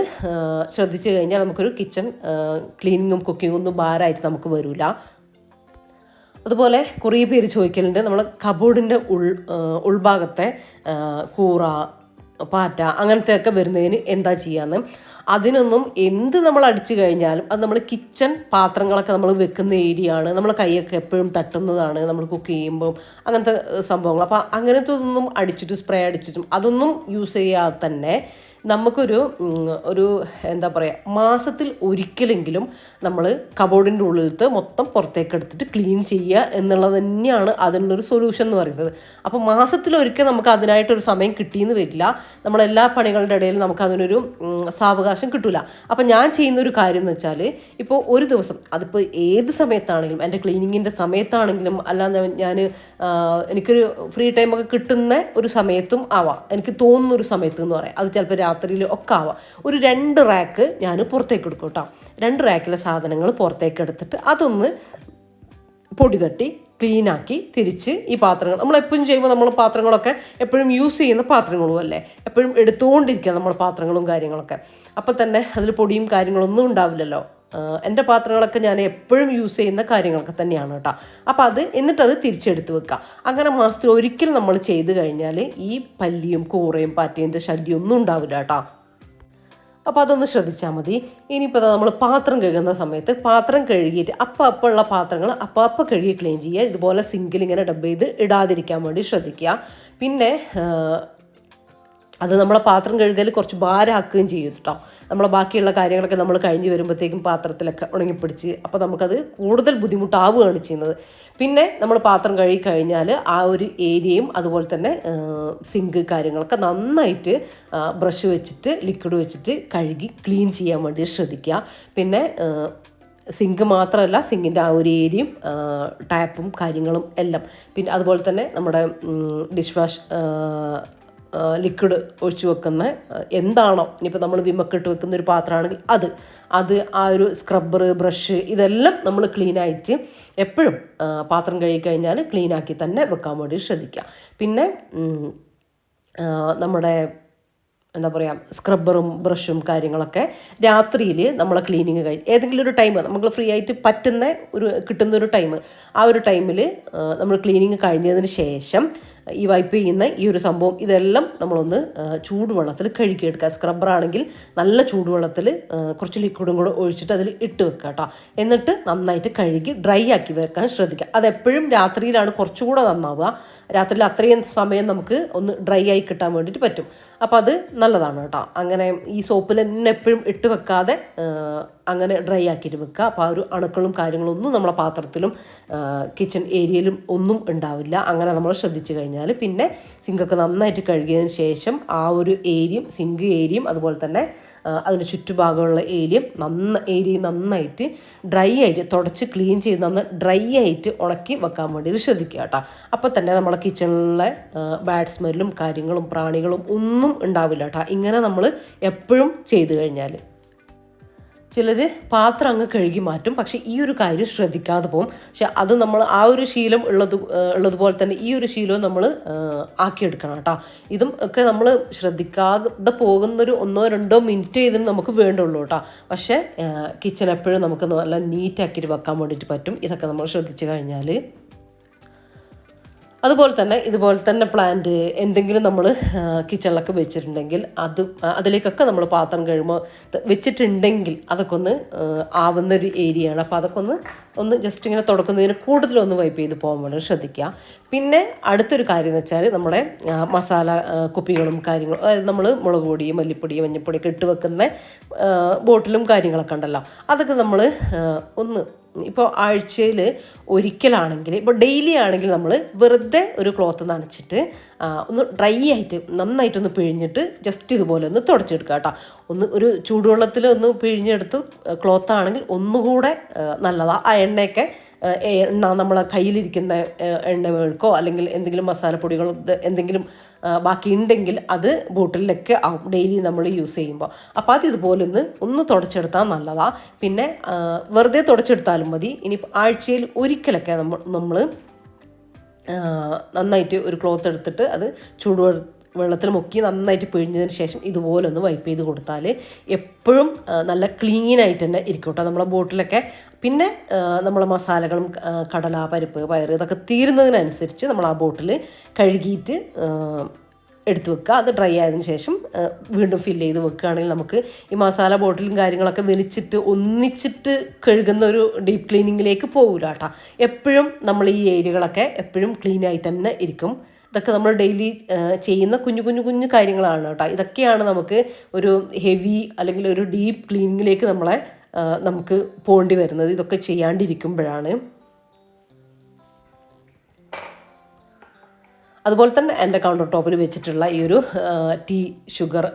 ശ്രദ്ധിച്ചു കഴിഞ്ഞാൽ നമുക്കൊരു കിച്ചൺ ക്ലീനിങ്ങും കുക്കിങ്ങും ഒന്നും ഭാരമായിട്ട് നമുക്ക് വരില്ല അതുപോലെ കുറേ പേര് ചോദിക്കലുണ്ട്. നമ്മൾ കബോർഡിന്റെ ഉൾ ഉൾഭാഗത്തെ കൂറ പാറ്റ അങ്ങനത്തെയൊക്കെ വരുന്നതിന് എന്താ ചെയ്യാന്ന്. അതിനൊന്നും എന്ത് നമ്മൾ അടിച്ചു കഴിഞ്ഞാലും അത് നമ്മൾ കിച്ചൺ പാത്രങ്ങളൊക്കെ നമ്മൾ വെക്കുന്ന ഏരിയ ആണ്. നമ്മൾ കൈയൊക്കെ എപ്പോഴും തട്ടുന്നതാണ് നമ്മൾ കുക്ക് ചെയ്യുമ്പോൾ അങ്ങനത്തെ സംഭവങ്ങൾ. അപ്പോൾ അങ്ങനത്തെ ഒന്നും അടിച്ചിട്ടും സ്പ്രേ അടിച്ചിട്ടും അതൊന്നും യൂസ് ചെയ്യാതെ തന്നെ നമുക്കൊരു ഒരു എന്താ പറയുക മാസത്തിൽ ഒരിക്കലെങ്കിലും നമ്മൾ കബോർഡിന്റെ ഉള്ളിലത്തെ മൊത്തം പുറത്തേക്ക് എടുത്തിട്ട് ക്ലീൻ ചെയ്യുക എന്നുള്ളത് തന്നെയാണ് അതിനുള്ളൊരു സൊല്യൂഷൻ എന്ന് പറയുന്നത്. അപ്പോൾ മാസത്തിൽ ഒരിക്കൽ നമുക്ക് അതിനായിട്ടൊരു സമയം കിട്ടിയെന്ന് വരില്ല. നമ്മളെല്ലാ പണികളുടെ ഇടയിൽ നമുക്ക് അതിനൊരു സാവകാശം കിട്ടില്ല അപ്പോൾ ഞാൻ ചെയ്യുന്ന ഒരു കാര്യം എന്ന് വെച്ചാൽ ഇപ്പോൾ ഒരു ദിവസം അതിപ്പോൾ ഏത് സമയത്താണെങ്കിലും എന്റെ ക്ലീനിങ്ങിന്റെ സമയത്താണെങ്കിലും അല്ലാതെ ഞാൻ എനിക്കൊരു ഫ്രീ ടൈമൊക്കെ കിട്ടുന്ന ഒരു സമയത്തും ആവാം. എനിക്ക് തോന്നുന്ന ഒരു സമയത്ത് എന്ന് പറയാം. അത് ചിലപ്പോൾ രാത്രിയിൽ ഒക്കെ ആവാം. ഒരു രണ്ട് റാക്ക് ഞാൻ പുറത്തേക്ക് എടുക്കും കേട്ടോ. രണ്ട് റാക്കിലെ സാധനങ്ങൾ പുറത്തേക്ക് എടുത്തിട്ട് അതൊന്ന് പൊടി തട്ടി ക്ലീനാക്കി തിരിച്ച് ഈ പാത്രങ്ങൾ നമ്മൾ എപ്പോഴും ചെയ്യുമ്പോൾ നമ്മൾ പാത്രങ്ങളൊക്കെ എപ്പോഴും യൂസ് ചെയ്യുന്ന പാത്രങ്ങളും അല്ലേ? എപ്പോഴും എടുത്തുകൊണ്ടിരിക്കുക നമ്മൾ പാത്രങ്ങളും കാര്യങ്ങളൊക്കെ. അപ്പം തന്നെ അതിൽ പൊടിയും കാര്യങ്ങളൊന്നും ഉണ്ടാവില്ലല്ലോ. എന്റെ പാത്രങ്ങളൊക്കെ ഞാൻ എപ്പോഴും യൂസ് ചെയ്യുന്ന കാര്യങ്ങളൊക്കെ തന്നെയാണ് കേട്ടോ. അപ്പോൾ അത് എന്നിട്ടത് തിരിച്ചെടുത്ത് വെക്കുക അങ്ങനെ മാസത്തിൽ ഒരിക്കൽ നമ്മൾ ചെയ്ത് കഴിഞ്ഞാൽ ഈ പല്ലിയും കൂറയും പാറ്റേന്റെ ശല്യം ഒന്നും ഉണ്ടാവില്ല കേട്ടോ. അപ്പോൾ അതൊന്ന് ശ്രദ്ധിച്ചാൽ മതി. ഇനിയിപ്പോൾ നമ്മൾ പാത്രം കഴുകുന്ന സമയത്ത് പാത്രം കഴുകിയിട്ട് അപ്പം ഉള്ള പാത്രങ്ങൾ അപ്പം അപ്പം കഴുകി ക്ലീൻ ചെയ്യുക. ഇതുപോലെ സിങ്കിൽ ഇങ്ങനെ ഡബ് ചെയ്ത് ഇടാതിരിക്കാൻ വേണ്ടി ശ്രദ്ധിക്കുക. പിന്നെ അത് നമ്മളെ പാത്രം കഴുകൽ കുറച്ച് ഭാരമാക്കുകയും ചെയ്യും കേട്ടോ നമ്മളെ ബാക്കിയുള്ള കാര്യങ്ങളൊക്കെ നമ്മൾ കഴിഞ്ഞ് വരുമ്പോഴത്തേക്കും പാത്രത്തിലൊക്കെ ഉണങ്ങിപ്പിടിച്ച് അപ്പോൾ നമുക്കത് കൂടുതൽ ബുദ്ധിമുട്ടാവുകയാണ് ചെയ്യുന്നത്. പിന്നെ നമ്മൾ പാത്രം കഴുകി കഴിഞ്ഞാൽ ആ ഒരു ഏരിയയും അതുപോലെ തന്നെ സിങ്ക് കാര്യങ്ങളൊക്കെ നന്നായിട്ട് ബ്രഷ് വെച്ചിട്ട് ലിക്വിഡ് വെച്ചിട്ട് കഴുകി ക്ലീൻ ചെയ്യാൻ വേണ്ടി ശ്രദ്ധിക്കുക. പിന്നെ സിങ്ക് മാത്രമല്ല സിങ്കിന്റെ ആ ഒരു ഏരിയയും ടാപ്പും കാര്യങ്ങളും എല്ലാം. പിന്നെ അതുപോലെ തന്നെ നമ്മുടെ ഡിഷ് വാഷ് ലിക്വിഡ് ഒഴിച്ചു വെക്കുന്ന എന്താണോ ഇനിയിപ്പോൾ നമ്മൾ വിമക്കിട്ട് വെക്കുന്ന ഒരു പാത്രമാണെങ്കിൽ അത്. അത് ആ ഒരു സ്ക്രബ്ബർ ബ്രഷ് ഇതെല്ലാം നമ്മൾ ക്ലീനായിട്ട് എപ്പോഴും പാത്രം കഴുകി കഴിഞ്ഞാൽ ക്ലീനാക്കി തന്നെ വെക്കാൻ വേണ്ടി ശ്രദ്ധിക്കുക. പിന്നെ നമ്മുടെ എന്താ പറയുക സ്ക്രബ്ബറും ബ്രഷും കാര്യങ്ങളൊക്കെ രാത്രിയിൽ നമ്മളെ ക്ലീനിങ് കഴിഞ്ഞ് ഏതെങ്കിലും ഒരു ടൈം നമുക്ക് ഫ്രീ ആയിട്ട് പറ്റുന്ന ഒരു കിട്ടുന്ന ഒരു ടൈം ആ ഒരു ടൈമിൽ നമ്മൾ ക്ലീനിങ് കഴിഞ്ഞതിന് ശേഷം ഈ വൈപ്പ് ചെയ്യുന്ന ഈ ഒരു സംഭവം ഇതെല്ലാം നമ്മളൊന്ന് ചൂടുവെള്ളത്തിൽ കഴുകിയെടുക്കുക. സ്ക്രബ്ബർ ആണെങ്കിൽ നല്ല ചൂടുവെള്ളത്തിൽ കുറച്ച് ലിക്വിഡും കൂടെ ഒഴിച്ചിട്ട് അതിൽ ഇട്ട് വെക്കുക കേട്ടോ. എന്നിട്ട് നന്നായിട്ട് കഴുകി ഡ്രൈ ആക്കി വെക്കാൻ ശ്രദ്ധിക്കുക. അതെപ്പോഴും രാത്രിയിലാണ് കുറച്ചുകൂടെ നന്നാവുക. രാത്രിയിൽ അത്രയും സമയം നമുക്ക് ഒന്ന് ഡ്രൈ ആയി കിട്ടാൻ വേണ്ടിയിട്ട് പറ്റും. അപ്പോൾ അത് നല്ലതാണ് കേട്ടോ. അങ്ങനെ ഈ സോപ്പിൽ തന്നെ എപ്പോഴും ഇട്ട് വെക്കാതെ അങ്ങനെ ഡ്രൈ ആക്കിയിട്ട് വെക്കുക. അപ്പോൾ ആ ഒരു അണുക്കളും കാര്യങ്ങളൊന്നും നമ്മളെ പാത്രത്തിലും കിച്ചൺ ഏരിയയിലും ഒന്നും ഉണ്ടാവില്ല. അങ്ങനെ നമ്മൾ ശ്രദ്ധിച്ചു കഴിഞ്ഞാൽ പിന്നെ സിങ്കൊക്കെ നന്നായിട്ട് കഴുകിയതിന് ശേഷം ആ ഒരു ഏരിയയും സിങ്ക് ഏരിയയും അതുപോലെ തന്നെ അതിന് ചുറ്റുഭാഗമുള്ള ഏരിയയും നന്ന ഏരിയ നന്നായിട്ട് ഡ്രൈ ആയിട്ട് തുടച്ച് ക്ലീൻ ചെയ്ത് നന്ന് ഡ്രൈ ആയിട്ട് ഉണക്കി വെക്കാൻ വേണ്ടിയിട്ട് ശ്രദ്ധിക്കുക കേട്ടോ. അപ്പോൾ തന്നെ നമ്മളെ കിച്ചണിലെ ബാഡ് സ്മെല്ലും കാര്യങ്ങളും പ്രാണികളും ഒന്നും ഉണ്ടാവില്ല കേട്ടോ. ഇങ്ങനെ നമ്മൾ എപ്പോഴും ചെയ്തു കഴിഞ്ഞാൽ ചിലർ പാത്രം അങ്ങ് കഴുകി മാറ്റും. പക്ഷേ ഈ ഒരു കാര്യം ശ്രദ്ധിക്കാതെ പോകും പക്ഷെ അത് നമ്മൾ ആ ഒരു ശീലം ഉള്ളത് ഉള്ളതുപോലെ തന്നെ ഈ ഒരു ശീലവും നമ്മൾ ആക്കിയെടുക്കണം കേട്ടോ. ഇതും ഒക്കെ നമ്മൾ ശ്രദ്ധിക്കാതെ പോകുന്നൊരു ഒന്നോ രണ്ടോ മിനിറ്റ് ഇതിന് നമുക്ക് വേണ്ടുള്ളൂ കേട്ടോ. പക്ഷേ കിച്ചൺ എപ്പോഴും നമുക്ക് നല്ല നീറ്റാക്കിയിട്ട് വെക്കാൻ വേണ്ടിയിട്ട് പറ്റും. ഇതൊക്കെ നമ്മൾ ശ്രദ്ധിച്ചു കഴിഞ്ഞാൽ അതുപോലെ തന്നെ ഇതുപോലെ തന്നെ പ്ലാന്റ് എന്തെങ്കിലും നമ്മൾ കിച്ചണിലൊക്കെ വെച്ചിട്ടുണ്ടെങ്കിൽ അത് അതിലേക്കൊക്കെ നമ്മൾ പാത്രം കഴുകുമ്പോൾ വെച്ചിട്ടുണ്ടെങ്കിൽ അതൊക്കെ ഒന്ന് ആവുന്ന ഒരു ഏരിയയാണ് അപ്പോൾ അതൊക്കെ ഒന്ന് ഒന്ന് ജസ്റ്റ് ഇങ്ങനെ തുടക്കുന്നതിന് കൂടുതലൊന്ന് വൈപ്പ് ചെയ്ത് പോകാൻ വേണ്ടി ശ്രദ്ധിക്കുക. പിന്നെ അടുത്തൊരു കാര്യം എന്ന് വെച്ചാൽ നമ്മുടെ മസാല കുപ്പികളും കാര്യങ്ങളും അതായത് നമ്മൾ മുളക് പൊടി മല്ലിപ്പൊടി മഞ്ഞൾപ്പൊടിയൊക്കെ ഇട്ട് വെക്കുന്ന ബോട്ടിലും കാര്യങ്ങളൊക്കെ ഉണ്ടല്ലോ. അതൊക്കെ നമ്മൾ ഒന്ന് ഇപ്പോൾ ആഴ്ചയിൽ ഒരിക്കലാണെങ്കിൽ ഇപ്പോൾ ഡെയിലി ആണെങ്കിൽ നമ്മൾ വെറുതെ ഒരു ക്ലോത്ത് നനച്ചിട്ട് ഒന്ന് ഡ്രൈ ആയിട്ട് നന്നായിട്ടൊന്ന് പിഴിഞ്ഞിട്ട് ജസ്റ്റ് ഇതുപോലെ ഒന്ന് തുടച്ചെടുക്കുക കേട്ടോ. ഒന്ന് ഒരു ചൂടുവെള്ളത്തിൽ ഒന്ന് പിഴിഞ്ഞെടുത്ത് ക്ലോത്ത് ആണെങ്കിൽ ഒന്നുകൂടെ നല്ലതാണ് ആ എണ്ണയൊക്കെ എണ്ണ നമ്മളെ കയ്യിലിരിക്കുന്ന എണ്ണ അല്ലെങ്കിൽ എന്തെങ്കിലും മസാലപ്പൊടികളോ എന്തെങ്കിലും ബാക്കി ഉണ്ടെങ്കിൽ അത് ബോട്ടിലൊക്കെ ആവും ഡെയിലി നമ്മൾ യൂസ് ചെയ്യുമ്പോൾ. അപ്പോൾ അത് ഇതുപോലെ ഒന്ന് ഒന്ന് തുടച്ചെടുത്താൽ നല്ലതാണ് പിന്നെ വെറുതെ തുടച്ചെടുത്താലും മതി. ഇനി ആഴ്ചയിൽ ഒരിക്കലൊക്കെ നമ്മൾ നമ്മൾ നന്നായിട്ട് ഒരു ക്ലോത്ത് എടുത്തിട്ട് അത് ചൂടുവെള്ള വെള്ളത്തിൽ മുക്കി നന്നായിട്ട് പിഴിഞ്ഞതിന് ശേഷം ഇതുപോലെ ഒന്ന് വൈപ്പ് ചെയ്ത് കൊടുത്താൽ എപ്പോഴും നല്ല ക്ലീൻ തന്നെ ഇരിക്കും കേട്ടോ നമ്മളെ ബോട്ടിലൊക്കെ പിന്നെ നമ്മളെ മസാലകളും കടല പരിപ്പ് പയർ ഇതൊക്കെ തീരുന്നതിനനുസരിച്ച് നമ്മൾ ആ ബോട്ടിൽ കഴുകിയിട്ട് എടുത്ത് വെക്കുക. അത് ഡ്രൈ ആയതിനു ശേഷം വീണ്ടും ഫില്ല് ചെയ്ത് വെക്കുകയാണെങ്കിൽ നമുക്ക് ഈ മസാല ബോട്ടിലും കാര്യങ്ങളൊക്കെ വലിച്ചിട്ട് ഒന്നിച്ചിട്ട് കഴുകുന്ന ഒരു ഡീപ്പ് ക്ലീനിങ്ങിലേക്ക് പോകില്ല കേട്ടോ എപ്പോഴും നമ്മൾ ഈ ഏരിയകളൊക്കെ എപ്പോഴും ക്ലീൻ ആയിട്ട് തന്നെ ഇരിക്കും. ഇതൊക്കെ നമ്മൾ ഡെയിലി ചെയ്യുന്ന കുഞ്ഞു കുഞ്ഞു കുഞ്ഞു കാര്യങ്ങളാണ് കേട്ടോ. ഇതൊക്കെയാണ് നമുക്ക് ഒരു ഹെവി അല്ലെങ്കിൽ ഒരു ഡീപ്പ് ക്ലീനിങ്ങിലേക്ക് നമ്മളെ നമുക്ക് പോകേണ്ടി വരുന്നത്. ഇതൊക്കെ ചെയ്യാണ്ടിരിക്കുമ്പോഴാണ്. അതുപോലെ തന്നെ എന്റെ കൗണ്ടർ ടോപ്പിൽ വെച്ചിട്ടുള്ള ഈ ഒരു ടീ ഷുഗർ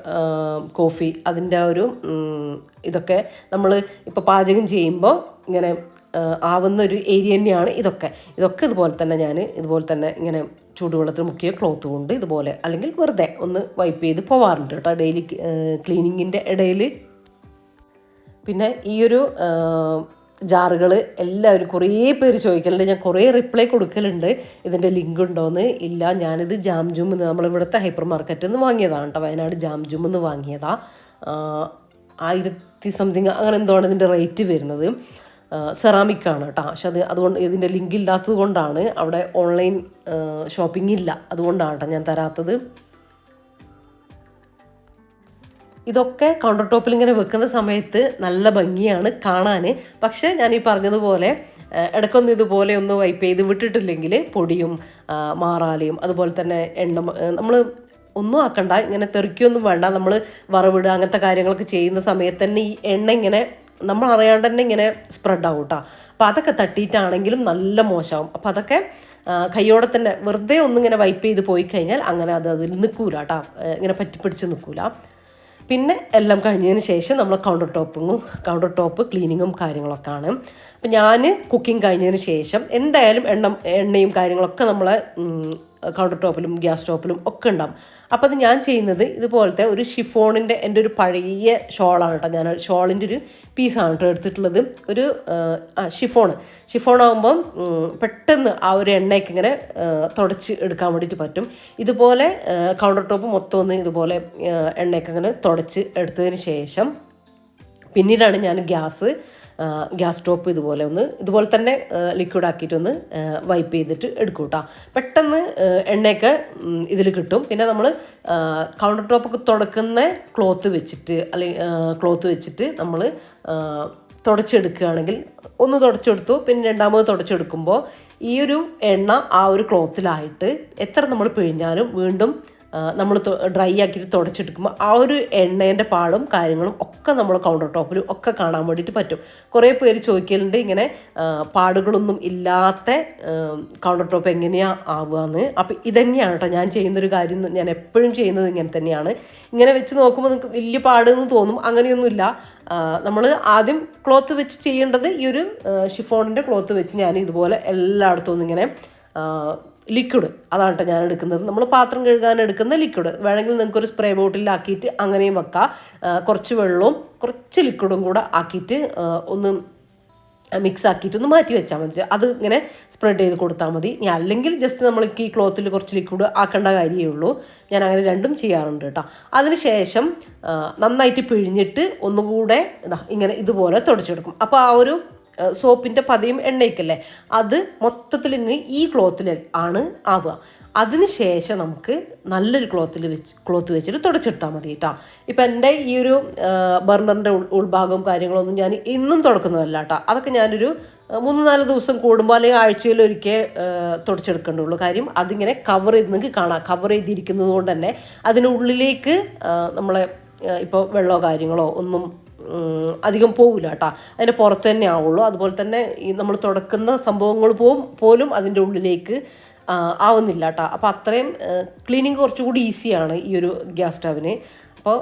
കോഫി അതിന്റെ ഒരു ഇതൊക്കെ നമ്മൾ ഇപ്പോൾ പാചകം ചെയ്യുമ്പോൾ ഇങ്ങനെ ആവുന്ന ഒരു ഏരിയ തന്നെയാണ് ഇതൊക്കെ. ഇതൊക്കെ ഇതുപോലെ തന്നെ ഞാൻ ഇതുപോലെ തന്നെ ഇങ്ങനെ ചൂടുവെള്ളത്തിൽ മുക്കിയ ക്ലോത്ത് കൊണ്ട് ഇതുപോലെ അല്ലെങ്കിൽ വെറുതെ ഒന്ന് വൈപ്പ് ചെയ്ത് പോവാറുണ്ട് കേട്ടോ ഡെയിലി ക്ലീനിങ്ങിന്റെ ഇടയിൽ. പിന്നെ ഈ ഒരു ജാറുകൾ എല്ലാവരും കുറേ പേര് ചോദിക്കലുണ്ട്. ഞാൻ കുറേ റിപ്ലൈ കൊടുക്കലുണ്ട്. ഇതിന്റെ ലിങ്ക് ഉണ്ടോയെന്ന് ഇല്ല ഞാനിത് ജാം ജൂം എന്ന് നമ്മളിവിടുത്തെ ഹൈപ്പർ മാർക്കറ്റിൽ നിന്ന് വാങ്ങിയതാണ് കേട്ടോ. വയനാട് ജാം ജൂം എന്ന് വാങ്ങിയതാണ് ആയിരത്തി സംതിങ് അങ്ങനെ എന്തോ ആണ് ഇതിന്റെ റേറ്റ് വരുന്നത്. സെറാമിക് ആണ് കേട്ടോ. പക്ഷെ അത് അതുകൊണ്ട് ഇതിന്റെ ലിങ്ക് ഇല്ലാത്തത് കൊണ്ടാണ് അവിടെ ഓൺലൈൻ ഷോപ്പിംഗ് ഇല്ല. അതുകൊണ്ടാണ് കേട്ടോ ഞാൻ തരാത്തത്. ഇതൊക്കെ കൗണ്ടർ ടോപ്പിൽ ഇങ്ങനെ വെക്കുന്ന സമയത്ത് നല്ല ഭംഗിയാണ് കാണാൻ പക്ഷേ ഞാൻ ഈ പറഞ്ഞതുപോലെ ഇടയ്ക്കൊന്നും ഇതുപോലെ ഒന്ന് വൈപ്പ് ചെയ്ത് വിട്ടിട്ടില്ലെങ്കിൽ പൊടിയും മാറാലയും അതുപോലെ തന്നെ എണ്ണ നമ്മൾ ഒന്നും ആക്കണ്ട. ഇങ്ങനെ തെറിക്കൊന്നും വേണ്ട. നമ്മൾ വറവിടുക അങ്ങനത്തെ കാര്യങ്ങളൊക്കെ ചെയ്യുന്ന സമയത്ത് തന്നെ ഈ എണ്ണ ഇങ്ങനെ നമ്മൾ അറിയാണ്ട് തന്നെ ഇങ്ങനെ സ്പ്രെഡ് ആവും കേട്ടോ അപ്പോൾ അതൊക്കെ തട്ടിയിട്ടാണെങ്കിലും നല്ല മോശമാവും അപ്പോൾ അതൊക്കെ കയ്യോടെ തന്നെ വെറുതെ ഒന്നിങ്ങനെ വൈപ്പ് ചെയ്ത് പോയി കഴിഞ്ഞാൽ അങ്ങനെ അത് അതിൽ നിൽക്കൂല കേട്ടോ ഇങ്ങനെ പറ്റിപ്പിടിച്ച് നിൽക്കൂല. പിന്നെ എല്ലാം കഴിഞ്ഞതിന് ശേഷം നമ്മൾ കൗണ്ടർ ടോപ്പിങ്ങും കൗണ്ടർ ടോപ്പ് ക്ലീനിങ്ങും കാര്യങ്ങളൊക്കെ ആണ് അപ്പം ഞാൻ കുക്കിംഗ് കഴിഞ്ഞതിന് ശേഷം എന്തായാലും എണ്ണ എണ്ണയും കാര്യങ്ങളൊക്കെ നമ്മൾ കൗണ്ടർ ടോപ്പിലും ഗ്യാസ് ടോപ്പിലും ഒക്കെ ഉണ്ടാവും. അപ്പോൾ അത് ഞാൻ ചെയ്യുന്നത് ഇതുപോലത്തെ ഒരു ഷിഫോണിന്റെ എന്റെ ഒരു പഴയ ഷോളാണ് കേട്ടോ. ഞാൻ ഷോളിന്റെ ഒരു പീസാണ് കേട്ടോ എടുത്തിട്ടുള്ളത്. ഒരു ഷിഫോൺ ഷിഫോൺ ആകുമ്പം പെട്ടെന്ന് ആ ഒരു എണ്ണയൊക്കെ ഇങ്ങനെ തുടച്ച് എടുക്കാൻ വേണ്ടിയിട്ട് പറ്റും. ഇതുപോലെ കൗണ്ടർ ടോപ്പ് മൊത്തം ഒന്ന് ഇതുപോലെ എണ്ണയ്ക്ക് ഇങ്ങനെ തുടച്ച് എടുത്തതിന് ശേഷം പിന്നീടാണ് ഞാൻ ഗ്യാസ് ഗ്യാസ് സ്റ്റോപ്പ് ഇതുപോലെ ഒന്ന് ഇതുപോലെ തന്നെ ലിക്വിഡ് ആക്കിയിട്ട് ഒന്ന് വൈപ്പ് ചെയ്തിട്ട് എടുക്കും കേട്ടോ പെട്ടെന്ന് എണ്ണയൊക്കെ ഇതിൽ കിട്ടും. പിന്നെ നമ്മൾ കൗണ്ടർ ടോപ്പൊക്കെ തുടക്കുന്ന ക്ലോത്ത് വെച്ചിട്ട് അല്ലെങ്കിൽ ക്ലോത്ത് വെച്ചിട്ട് നമ്മൾ തുടച്ചെടുക്കുകയാണെങ്കിൽ ഒന്ന് തുടച്ചെടുത്തു പിന്നെ രണ്ടാമത് തുടച്ചെടുക്കുമ്പോൾ ഈ ഒരു എണ്ണ ആ ഒരു ക്ലോത്തിലായിട്ട് എത്ര നമ്മൾ പിഴിഞ്ഞാലും വീണ്ടും നമ്മൾ ഡ്രൈ ആക്കിയിട്ട് തുടച്ചെടുക്കുമ്പോൾ ആ ഒരു എണ്ണേന്റെ പാടും കാര്യങ്ങളും ഒക്കെ നമ്മൾ കൗണ്ടർ ടോപ്പിലും ഒക്കെ കാണാൻ വേണ്ടിയിട്ട് പറ്റും. കുറേ പേര് ചോദിക്കലുണ്ട് ഇങ്ങനെ പാടുകളൊന്നും ഇല്ലാത്ത കൗണ്ടർ ടോപ്പ് എങ്ങനെയാണ് ആവുകയെന്ന് അപ്പോൾ ഇതന്നെയാണ് കേട്ടോ ഞാൻ ചെയ്യുന്നൊരു കാര്യം ഞാൻ എപ്പോഴും ചെയ്യുന്നത് ഇങ്ങനെ തന്നെയാണ്. ഇങ്ങനെ വെച്ച് നോക്കുമ്പോൾ നിങ്ങൾക്ക് വലിയ പാടെന്ന് തോന്നും. അങ്ങനെയൊന്നുമില്ല നമ്മൾ ആദ്യം ക്ലോത്ത് വെച്ച് ചെയ്യേണ്ടത് ഈ ഒരു ഷിഫോണിന്റെ ക്ലോത്ത് വെച്ച് ഞാൻ ഇതുപോലെ എല്ലായിടത്തും ഇങ്ങനെ ലിക്വിഡ് അതാണ് കേട്ടോ ഞാൻ എടുക്കുന്നത്. നമ്മൾ പാത്രം കഴുകാൻ എടുക്കുന്ന ലിക്വിഡ് വേണമെങ്കിൽ നിങ്ങൾക്ക് ഒരു സ്പ്രേ ബോട്ടിലാക്കിയിട്ട് അങ്ങനെയും വെക്കാം. കുറച്ച് വെള്ളവും കുറച്ച് ലിക്വിഡും കൂടെ ആക്കിയിട്ട് ഒന്ന് മിക്സ് ആക്കിയിട്ട് ഒന്ന് മാറ്റി വെച്ചാൽ മതി. അത് ഇങ്ങനെ സ്പ്രെഡ് ചെയ്ത് കൊടുത്താൽ മതി. അല്ലെങ്കിൽ ജസ്റ്റ് നമ്മൾക്ക് ഈ ക്ലോത്തിൽ കുറച്ച് ലിക്വിഡ് ആക്കേണ്ട കാര്യമേ ഉള്ളൂ ഞാൻ അങ്ങനെ രണ്ടും ചെയ്യാറുണ്ട് കേട്ടോ അതിനുശേഷം ശേഷം നന്നായിട്ട് പിഴിഞ്ഞിട്ട് ഒന്നുകൂടെ ഇതാ ഇങ്ങനെ ഇതുപോലെ തുടച്ചെടുക്കും. അപ്പോൾ ആ ഒരു സോപ്പിന്റെ പതയും എണ്ണയ്ക്കല്ലേ അത് മൊത്തത്തിൽ ഇങ്ങ് ഈ ക്ലോത്തിൽ ആണ് ആവുക. അതിന് ശേഷം നമുക്ക് നല്ലൊരു ക്ലോത്തിൽ വെച്ച് ക്ലോത്ത് വെച്ചിട്ട് തുടച്ചെടുത്താൽ മതി കേട്ടോ. ഇപ്പം എന്റെ ഈ ഒരു ബർണറിന്റെ ഉൾ ഉൾഭാഗവും കാര്യങ്ങളൊന്നും ഞാൻ ഇന്നും തുടക്കുന്നതല്ല കേട്ടോ. അതൊക്കെ ഞാനൊരു മൂന്ന് നാല് ദിവസം കൂടുമ്പോൾ അല്ലെങ്കിൽ ആഴ്ചയിൽ ഒരിക്കൽ തുടച്ചെടുക്കേണ്ടുള്ളൂ. കാര്യം അതിങ്ങനെ കവർ ചെയ്ത് നിങ്ങൾക്ക് കാണാം. കവർ ചെയ്തിരിക്കുന്നത് കൊണ്ട് തന്നെ അതിനുള്ളിലേക്ക് നമ്മളെ ഇപ്പോൾ വെള്ളമോ കാര്യങ്ങളോ ഒന്നും അധികം പോവില്ല കേട്ടോ. അതിന്റെ പുറത്ത് തന്നെ ആവുള്ളൂ. അതുപോലെ തന്നെ ഈ നമ്മൾ തുടക്കുന്ന സംഭവങ്ങൾ പോവും പോലും അതിന്റെ ഉള്ളിലേക്ക് ആവുന്നില്ല കേട്ടോ. അപ്പോൾ അത്രയും ക്ലീനിങ് കുറച്ചുകൂടി ഈസിയാണ് ഈ ഒരു ഗ്യാസ് സ്റ്റവിന്. അപ്പോൾ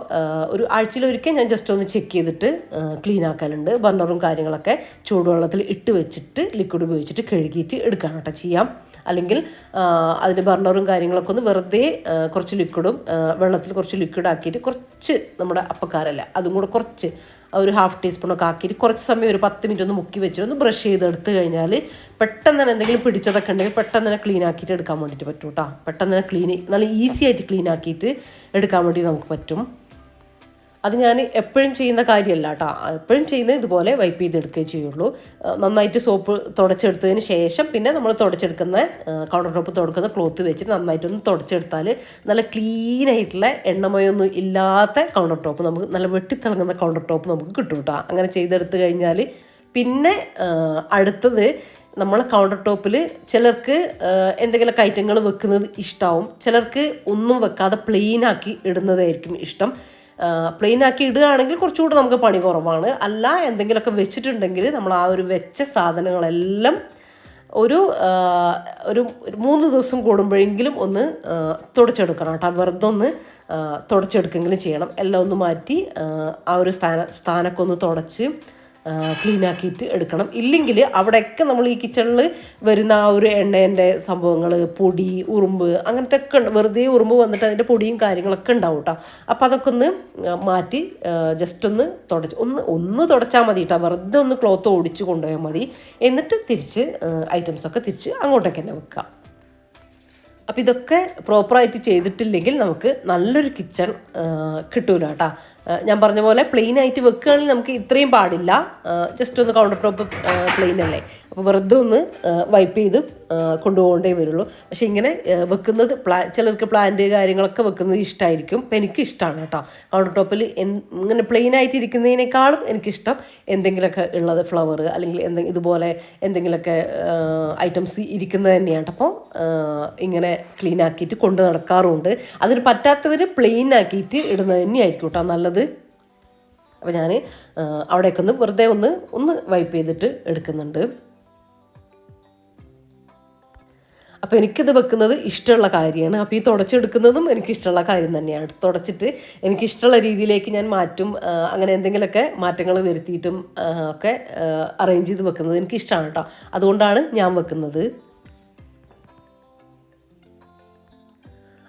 ഒരു ആഴ്ചയിൽ ഒരിക്കൽ ഞാൻ ജസ്റ്റ് ഒന്ന് ചെക്ക് ചെയ്തിട്ട് ക്ലീൻ ആക്കാനുണ്ട്. ബർണറും കാര്യങ്ങളൊക്കെ ചൂടുവെള്ളത്തിൽ ഇട്ട് വെച്ചിട്ട് ലിക്വിഡ് ഉപയോഗിച്ചിട്ട് കഴുകിയിട്ട് എടുക്കാൻ കേട്ടോ ചെയ്യാം. അല്ലെങ്കിൽ അതിന്റെ ബർണറും കാര്യങ്ങളൊക്കെ ഒന്ന് വെറുതെ കുറച്ച് ലിക്വിഡും വെള്ളത്തിൽ കുറച്ച് ലിക്വിഡ് ആക്കിയിട്ട് കുറച്ച് നമ്മുടെ അപ്പക്കാരല്ല അതും കൂടെ കുറച്ച് ഒരു ഹാഫ് ടീസ്പൂണൊക്കെ ആക്കിയിട്ട് കുറച്ച് സമയം ഒരു പത്ത് മിനിറ്റ് ഒന്ന് മുക്കി വെച്ചിട്ട് ഒന്ന് ബ്രഷ് ചെയ്ത് എടുത്ത് കഴിഞ്ഞാൽ പെട്ടെന്ന് തന്നെ എന്തെങ്കിലും പിടിച്ചതൊക്കെ ഉണ്ടെങ്കിൽ പെട്ടെന്ന് തന്നെ ക്ലീൻ ആക്കിയിട്ട് എടുക്കാൻ വേണ്ടിയിട്ട് പറ്റും കേട്ടോ പെട്ടെന്ന് തന്നെ ക്ലീൻ നല്ല ഈസി ആയിട്ട് ക്ലീൻ ആക്കിയിട്ട് എടുക്കാൻ വേണ്ടി നമുക്ക് പറ്റും. അത് ഞാൻ എപ്പോഴും ചെയ്യുന്ന കാര്യമല്ല കേട്ടോ. എപ്പോഴും ചെയ്യുന്നത് ഇതുപോലെ വൈപ്പ് ചെയ്തെടുക്കുകയേ ചെയ്യുള്ളൂ. നന്നായിട്ട് സോപ്പ് തുടച്ചെടുത്തതിന് ശേഷം പിന്നെ നമ്മൾ തുടച്ചെടുക്കുന്ന കൗണ്ടർ ടോപ്പ് തുടക്കുന്ന ക്ലോത്ത് വെച്ചിട്ട് നന്നായിട്ടൊന്ന് തുടച്ചെടുത്താൽ നല്ല ക്ലീൻ ആയിട്ടുള്ള എണ്ണമയൊന്നും ഇല്ലാത്ത കൗണ്ടർ ടോപ്പ് നമുക്ക് നല്ല വെട്ടിത്തിളങ്ങുന്ന കൗണ്ടർ ടോപ്പ് നമുക്ക് കിട്ടും കേട്ടോ. അങ്ങനെ ചെയ്തെടുത്ത് കഴിഞ്ഞാൽ പിന്നെ അടുത്തത് നമ്മൾ കൗണ്ടർ ടോപ്പിൽ ചിലർക്ക് എന്തെങ്കിലും ഐറ്റങ്ങൾ വെക്കുന്നത് ഇഷ്ടമാവും ചിലർക്ക് ഒന്നും വെക്കാതെ പ്ലെയിനാക്കി ഇടുന്നതായിരിക്കും ഇഷ്ടം. പ്ലെയിൻ ആക്കി ഇടുകയാണെങ്കിൽ കുറച്ചുകൂടി നമുക്ക് പണി കുറവാണ്. അല്ല എന്തെങ്കിലുമൊക്കെ വെച്ചിട്ടുണ്ടെങ്കിൽ നമ്മൾ ആ ഒരു വെച്ച സാധനങ്ങളെല്ലാം ഒരു ഒരു മൂന്ന് ദിവസം കൂടുമ്പോഴെങ്കിലും ഒന്ന് തുടച്ചെടുക്കണം കേട്ടോ. വെറുതെ ഒന്ന് തുടച്ചെടുക്കെങ്കിലും ചെയ്യണം. എല്ലാം ഒന്ന് മാറ്റി ആ ഒരു സ്ഥാന സ്ഥാനമൊക്കെ ഒന്ന് തുടച്ച് ക്ലീൻ ആക്കിയിട്ട് എടുക്കണം. ഇല്ലെങ്കിൽ അവിടെയൊക്കെ നമ്മൾ ഈ കിച്ചണിൽ വരുന്ന ആ ഒരു എണ്ണേന്റെ സംഭവങ്ങൾ പൊടി ഉറുമ്പ് അങ്ങനത്തെ ഒക്കെ ഉണ്ട്. വെറുതെ ഉറുമ്പ് വന്നിട്ട് അതിന്റെ പൊടിയും കാര്യങ്ങളൊക്കെ ഉണ്ടാവും കേട്ടോ അപ്പോൾ അതൊക്കെ ഒന്ന് മാറ്റി ജസ്റ്റ് ഒന്ന് തുടച്ച് ഒന്ന് ഒന്ന് തുടച്ചാൽ മതി കേട്ടോ വെറുതെ ഒന്ന് ക്ലോത്ത് ഓടിച്ച് കൊണ്ടുപോയാൽ മതി. എന്നിട്ട് തിരിച്ച് ഐറ്റംസൊക്കെ തിരിച്ച് അങ്ങോട്ടേക്ക് തന്നെ വെക്കാം. അപ്പോൾ ഇതൊക്കെ പ്രോപ്പറായിട്ട് ചെയ്തിട്ടില്ലെങ്കിൽ നമുക്ക് നല്ലൊരു കിച്ചൺ കിട്ടൂല കേട്ടോ ഞാൻ പറഞ്ഞ പോലെ പ്ലെയിൻ ആയിട്ട് വെക്കുകയാണെങ്കിൽ നമുക്ക് ഇത്രയും പാടില്ല. ജസ്റ്റ് ഒന്ന് കൗണ്ടർ ടോപ്പ് പ്ലെയിൻ അല്ലേ? അപ്പോൾ വെറുതെ ഒന്ന് വൈപ്പ് ചെയ്ത് കൊണ്ടുപോകേണ്ടേ വരുള്ളൂ. പക്ഷേ ഇങ്ങനെ വെക്കുന്നത് പ്ലാ ചിലർക്ക് പ്ലാന്റ് കാര്യങ്ങളൊക്കെ വെക്കുന്നത് ഇഷ്ടമായിരിക്കും അപ്പം എനിക്ക് ഇഷ്ടമാണ് കേട്ടോ. കൗണ്ടർ ടോപ്പിൽ ഇങ്ങനെ പ്ലെയിൻ ആയിട്ട് ഇരിക്കുന്നതിനേക്കാളും എനിക്കിഷ്ടം എന്തെങ്കിലുമൊക്കെ ഉള്ളത് ഫ്ലവർ അല്ലെങ്കിൽ എന്തെങ്കിലും ഇതുപോലെ എന്തെങ്കിലുമൊക്കെ ഐറ്റംസ് ഇരിക്കുന്നത് തന്നെയാണ്. അപ്പോൾ ഇങ്ങനെ ക്ലീൻ ആക്കിയിട്ട് കൊണ്ട് നടക്കാറുമുണ്ട് അതിന് പറ്റാത്തവർ പ്ലെയിൻ ആക്കിയിട്ട് ഇടുന്നത് തന്നെയായിരിക്കും കേട്ടോ നല്ലത്. അപ്പോൾ ഞാൻ അവിടേക്കൊന്ന് വെറുതെ ഒന്ന് ഒന്ന് വൈപ്പ് ചെയ്തിട്ട് എടുക്കുന്നുണ്ട്. അപ്പോൾ എനിക്കിത് വെക്കുന്നത് ഇഷ്ടമുള്ള കാര്യമാണ്. അപ്പോൾ ഈ തുടച്ചെടുക്കുന്നതും എനിക്ക് ഇഷ്ടമുള്ള കാര്യം തന്നെയാണ്. തുടച്ചിട്ട് എനിക്കിഷ്ടമുള്ള രീതിയിലേക്ക് ഞാൻ മാറ്റും അങ്ങനെ എന്തെങ്കിലുമൊക്കെ മാറ്റങ്ങൾ വരുത്തിയിട്ടും ഒക്കെ അറേഞ്ച് ചെയ്ത് വെക്കുന്നത് എനിക്ക് ഇഷ്ടമാണ് കേട്ടോ. അതുകൊണ്ടാണ് ഞാൻ വെക്കുന്നത്.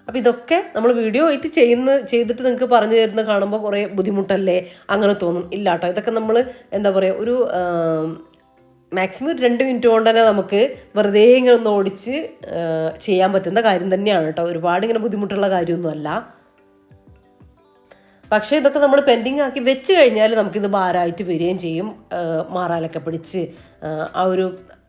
അപ്പോൾ ഇതൊക്കെ നമ്മൾ വീഡിയോ ആയിട്ട് ചെയ്യുന്ന ചെയ്തിട്ട് നിങ്ങൾക്ക് പറഞ്ഞു തരുന്ന കാണുമ്പോൾ കുറേ ബുദ്ധിമുട്ടല്ലേ? അങ്ങനെ തോന്നും. ഇല്ല കേട്ടോ. ഇതൊക്കെ നമ്മൾ എന്താ പറയുക ഒരു മാക്സിമം രണ്ട് മിനിറ്റ് കൊണ്ട് തന്നെ നമുക്ക് വെറുതെ ഇങ്ങനെ ഒന്ന് ഓടിച്ച് ചെയ്യാൻ പറ്റുന്ന കാര്യം തന്നെയാണ് കേട്ടോ. ഒരുപാട് ഇങ്ങനെ ബുദ്ധിമുട്ടുള്ള കാര്യമൊന്നുമല്ല. പക്ഷേ ഇതൊക്കെ നമ്മൾ പെൻഡിങ് ആക്കി വെച്ച് കഴിഞ്ഞാൽ നമുക്കിത് ഭാരമായിട്ട് വരികയും ചെയ്യും. മാറാലൊക്കെ പിടിച്ച് ആ ഒരു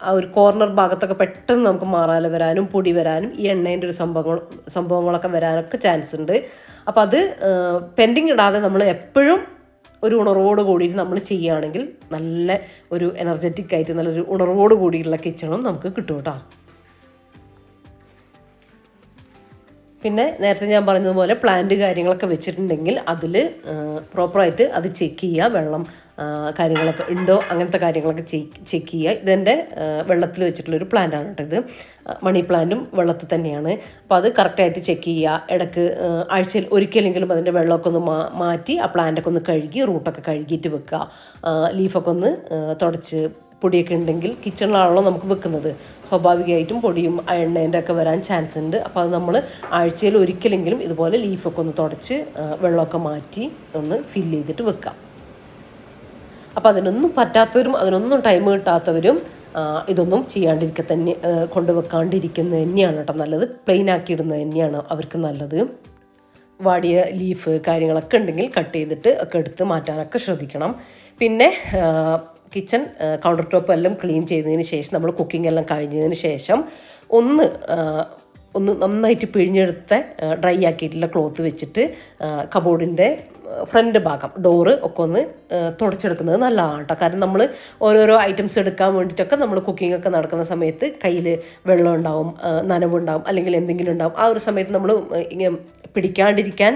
ആ ഒരു കോർണർ ഭാഗത്തൊക്കെ പെട്ടെന്ന് നമുക്ക് മാറാല വരാനും പൊടി വരാനും ഈ എണ്ണേന്റെ ഒരു സംഭവങ്ങൾ സംഭവങ്ങളൊക്കെ വരാനൊക്കെ ചാൻസ് ഉണ്ട്. അപ്പോൾ അത് പെൻഡിങ് ഇടാതെ നമ്മൾ എപ്പോഴും ഒരു ഉണർവോട് കൂടി നമ്മൾ ചെയ്യുകയാണെങ്കിൽ നല്ല ഒരു എനർജറ്റിക് ആയിട്ട് നല്ലൊരു ഉണർവോട് കൂടിയുള്ള കിച്ചണും നമുക്ക് കിട്ടും കേട്ടോ. പിന്നെ നേരത്തെ ഞാൻ പറഞ്ഞതുപോലെ പ്ലാന്റ് കാര്യങ്ങളൊക്കെ വെച്ചിട്ടുണ്ടെങ്കിൽ അതിൽ പ്രോപ്പറായിട്ട് അത് ചെക്ക് ചെയ്യുക. വെള്ളം കാര്യങ്ങളൊക്കെ ഉണ്ടോ അങ്ങനത്തെ കാര്യങ്ങളൊക്കെ ചെക്ക് ചെയ്യുക. ഇതെന്റെ വെള്ളത്തിൽ വെച്ചിട്ടുള്ളൊരു പ്ലാന്റാണ് കേട്ടോ ഇത്. മണി പ്ലാന്റും വെള്ളത്തിൽ തന്നെയാണ്. അപ്പോൾ അത് കറക്റ്റായിട്ട് ചെക്ക് ചെയ്യുക. ഇടയ്ക്ക് ആഴ്ചയിൽ ഒരിക്കലെങ്കിലും അതിന്റെ വെള്ളമൊക്കെ ഒന്ന് മാറ്റി ആ പ്ലാന്റൊക്കെ ഒന്ന് കഴുകി റൂട്ടൊക്കെ കഴുകിയിട്ട് വെക്കുക. ലീഫൊക്കെ ഒന്ന് തുടച്ച് പൊടിയൊക്കെ ഉണ്ടെങ്കിൽ കിച്ചണിലാണല്ലോ നമുക്ക് വെക്കുന്നത്. സ്വാഭാവികമായിട്ടും പൊടിയും എണ്ണേന്റെ ഒക്കെ വരാൻ ചാൻസ് ഉണ്ട്. അപ്പോൾ അത് നമ്മൾ ആഴ്ചയിൽ ഒരിക്കലെങ്കിലും ഇതുപോലെ ലീഫൊക്കെ ഒന്ന് തുടച്ച് വെള്ളമൊക്കെ മാറ്റി ഒന്ന് ഫില്ല് ചെയ്തിട്ട് വെക്കാം. അപ്പോൾ അതിനൊന്നും പറ്റാത്തവരും അതിനൊന്നും ടൈം കിട്ടാത്തവരും ഇതൊന്നും ചെയ്യാണ്ടിരിക്ക തന്നെ കൊണ്ടുവെക്കാണ്ടിരിക്കുന്നത് തന്നെയാണ് കേട്ടോ നല്ലത്. പ്ലെയിൻ ആക്കി ഇടുന്നത് തന്നെയാണ് അവർക്ക് നല്ലത്. വാടിയ ലീഫ് കാര്യങ്ങളൊക്കെ ഉണ്ടെങ്കിൽ കട്ട് ചെയ്തിട്ട് ഒക്കെ എടുത്ത് മാറ്റാനൊക്കെ ശ്രദ്ധിക്കണം. പിന്നെ കിച്ചൺ കൗണ്ടർ ടോപ്പ് എല്ലാം ക്ലീൻ ചെയ്തതിന് ശേഷം നമ്മൾ കുക്കിംഗ് എല്ലാം കഴിഞ്ഞതിന് ശേഷം ഒന്ന് ഒന്ന് നന്നായിട്ട് പിഴിഞ്ഞെടുത്ത ഡ്രൈ ആക്കിയിട്ടുള്ള ക്ലോത്ത് വെച്ചിട്ട് കബോർഡിന്റെ ഫ്രണ്ട് ഭാഗം ഡോറ് ഒക്കെ ഒന്ന് തുടച്ചെടുക്കുന്നത് നല്ലതാണ് കേട്ടോ. കാരണം നമ്മൾ ഓരോരോ ഐറ്റംസ് എടുക്കാൻ വേണ്ടിയിട്ടൊക്കെ നമ്മൾ കുക്കിംഗ് ഒക്കെ നടക്കുന്ന സമയത്ത് കയ്യിൽ വെള്ളം ഉണ്ടാവും നനവുണ്ടാവും അല്ലെങ്കിൽ എന്തെങ്കിലും ഉണ്ടാവും. ആ ഒരു സമയത്ത് നമ്മൾ ഇങ്ങനെ പിടിക്കാണ്ടിരിക്കാൻ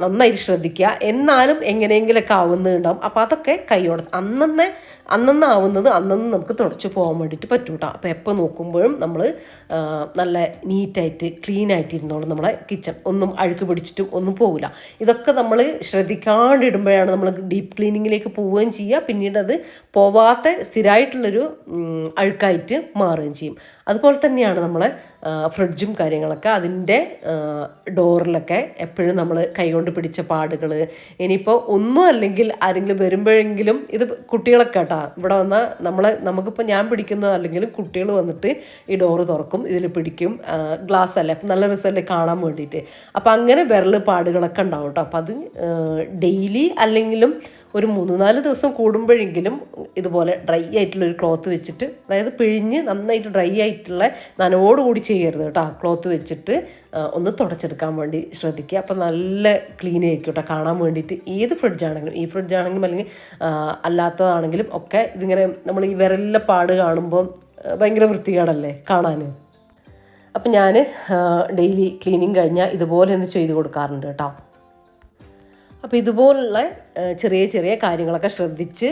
നന്നായിട്ട് ശ്രദ്ധിക്കുക. എന്നാലും എങ്ങനെയെങ്കിലൊക്കെ ആവുന്നുണ്ടാവും. അപ്പോൾ അതൊക്കെ കൈയോടെ. അന്നന്നെ അന്നന്ന് ആവുന്നത് അന്നന്ന് നമുക്ക് തുടച്ച് പോകാൻ വേണ്ടിയിട്ട് പറ്റും കേട്ടോ അപ്പോൾ എപ്പോൾ നോക്കുമ്പോഴും നമ്മൾ നല്ല നീറ്റായിട്ട് ക്ലീൻ ആയിട്ടിരുന്നോളും നമ്മളെ കിച്ചൺ. ഒന്നും അഴുക്ക് പിടിച്ചിട്ടും ഒന്നും പോകില്ല ഇതൊക്കെ നമ്മൾ ശ്രദ്ധിക്കാണ്ടിടുമ്പോഴാണ് നമ്മൾ ഡീപ്പ് ക്ലീനിങ്ങിലേക്ക് പോവുകയും ചെയ്യുക. പിന്നീട് അത് പോവാത്ത സ്ഥിരമായിട്ടുള്ളൊരു അഴുക്കായിട്ട് മാറുകയും ചെയ്യും. അതുപോലെ തന്നെയാണ് നമ്മളെ ഫ്രിഡ്ജും കാര്യങ്ങളൊക്കെ അതിന്റെ ഡോറിലൊക്കെ എപ്പോഴും നമ്മൾ കൈകൊണ്ട് പിടിച്ച പാടുകൾ ഇനിയിപ്പോൾ ഒന്നും അല്ലെങ്കിൽ ആരെങ്കിലും വരുമ്പോഴെങ്കിലും ഇത് കുട്ടികളൊക്കെ കേട്ടോ ഇവിടെ വന്നാൽ നമ്മളെ നമുക്കിപ്പോൾ ഞാൻ പിടിക്കുന്ന അല്ലെങ്കിലും കുട്ടികൾ വന്നിട്ട് ഈ ഡോറ് തുറക്കും ഇതിൽ പിടിക്കും ഗ്ലാസ് അല്ലേ? അപ്പം നല്ല രസമല്ലേ കാണാൻ വേണ്ടിയിട്ട്. അപ്പം അങ്ങനെ വിരൽ പാടുകളൊക്കെ ഉണ്ടാവും കേട്ടോ അപ്പം അത് ഡെയിലി അല്ലെങ്കിലും ഒരു മൂന്ന് നാല് ദിവസം കൂടുമ്പോഴെങ്കിലും ഇതുപോലെ ഡ്രൈ ആയിട്ടുള്ള ഒരു ക്ലോത്ത് വെച്ചിട്ട് അതായത് പിഴിഞ്ഞ് നന്നായിട്ട് ഡ്രൈ ആയിട്ടുള്ള നനവോടുകൂടി ചെയ്യരുത് കേട്ടോ ആ ക്ലോത്ത് വെച്ചിട്ട് ഒന്ന് തുടച്ചെടുക്കാൻ വേണ്ടി ശ്രദ്ധിക്കുക. അപ്പോൾ നല്ല ക്ലീൻ ആയിരിക്കും കേട്ടോ കാണാൻ വേണ്ടിയിട്ട് ഏത് ഫ്രിഡ്ജാണെങ്കിലും ഈ ഫ്രിഡ്ജാണെങ്കിലും അല്ലെങ്കിൽ അല്ലാത്തതാണെങ്കിലും ഒക്കെ ഇതിങ്ങനെ നമ്മൾ ഈ വിരലിലെ പാട് കാണുമ്പോൾ ഭയങ്കര വൃത്തികേടല്ലേ കാണാൻ. അപ്പം ഞാൻ ഡെയിലി ക്ലീനിങ് കഴിഞ്ഞാൽ ഇതുപോലെ ഒന്ന് ചെയ്ത് കൊടുക്കാറുണ്ട് കേട്ടോ. അപ്പോൾ ഇതുപോലുള്ള ചെറിയ ചെറിയ കാര്യങ്ങളൊക്കെ ശ്രദ്ധിച്ച്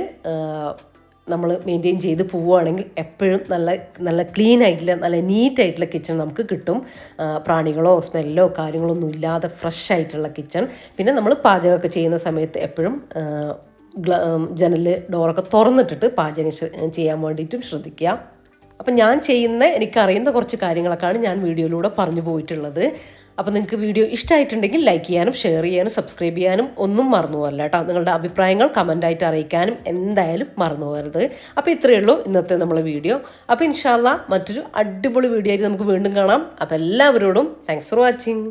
നമ്മൾ മെയിന്റെയിൻ ചെയ്ത് പോവുകയാണെങ്കിൽ എപ്പോഴും നല്ല നല്ല ക്ലീൻ ആയിട്ടുള്ള നല്ല നീറ്റ് ആയിട്ടുള്ള കിച്ചൺ നമുക്ക് കിട്ടും. പ്രാണികളോ സ്മെല്ലോ കാര്യങ്ങളൊന്നും ഇല്ലാതെ ഫ്രഷ് ആയിട്ടുള്ള കിച്ചൺ പിന്നെ നമ്മൾ പാചകമൊക്കെ ചെയ്യുന്ന സമയത്ത് എപ്പോഴും ജനൽ ഡോറൊക്കെ തുറന്നിട്ടിട്ട് പാചകം ചെയ്യാൻ വേണ്ടിയിട്ടും ശ്രദ്ധിക്കുക. അപ്പം ഞാൻ ചെയ്യുന്ന എനിക്കറിയുന്ന കുറച്ച് കാര്യങ്ങളൊക്കെയാണ് ഞാൻ വീഡിയോയിലൂടെ പറഞ്ഞു പോയിട്ടുള്ളത്. അപ്പോൾ നിങ്ങൾക്ക് വീഡിയോ ഇഷ്ടമായിട്ടുണ്ടെങ്കിൽ ലൈക്ക് ചെയ്യാനും ഷെയർ ചെയ്യാനും സബ്സ്ക്രൈബ് ചെയ്യാനും ഒന്നും മറന്നു പോകല്ല കേട്ടോ. നിങ്ങളുടെ അഭിപ്രായങ്ങൾ കമന്റായിട്ട് അറിയിക്കാനും എന്തായാലും മറന്നു പോകരുത്. അപ്പോൾ ഇത്രയേ ഉള്ളൂ ഇന്നത്തെ നമ്മളെ വീഡിയോ. അപ്പോൾ ഇൻഷാല്ല മറ്റൊരു അടിപൊളി വീഡിയോ ആയിട്ട് നമുക്ക് വീണ്ടും കാണാം. അപ്പോൾ എല്ലാവരോടും താങ്ക്സ് ഫോർ വാച്ചിങ്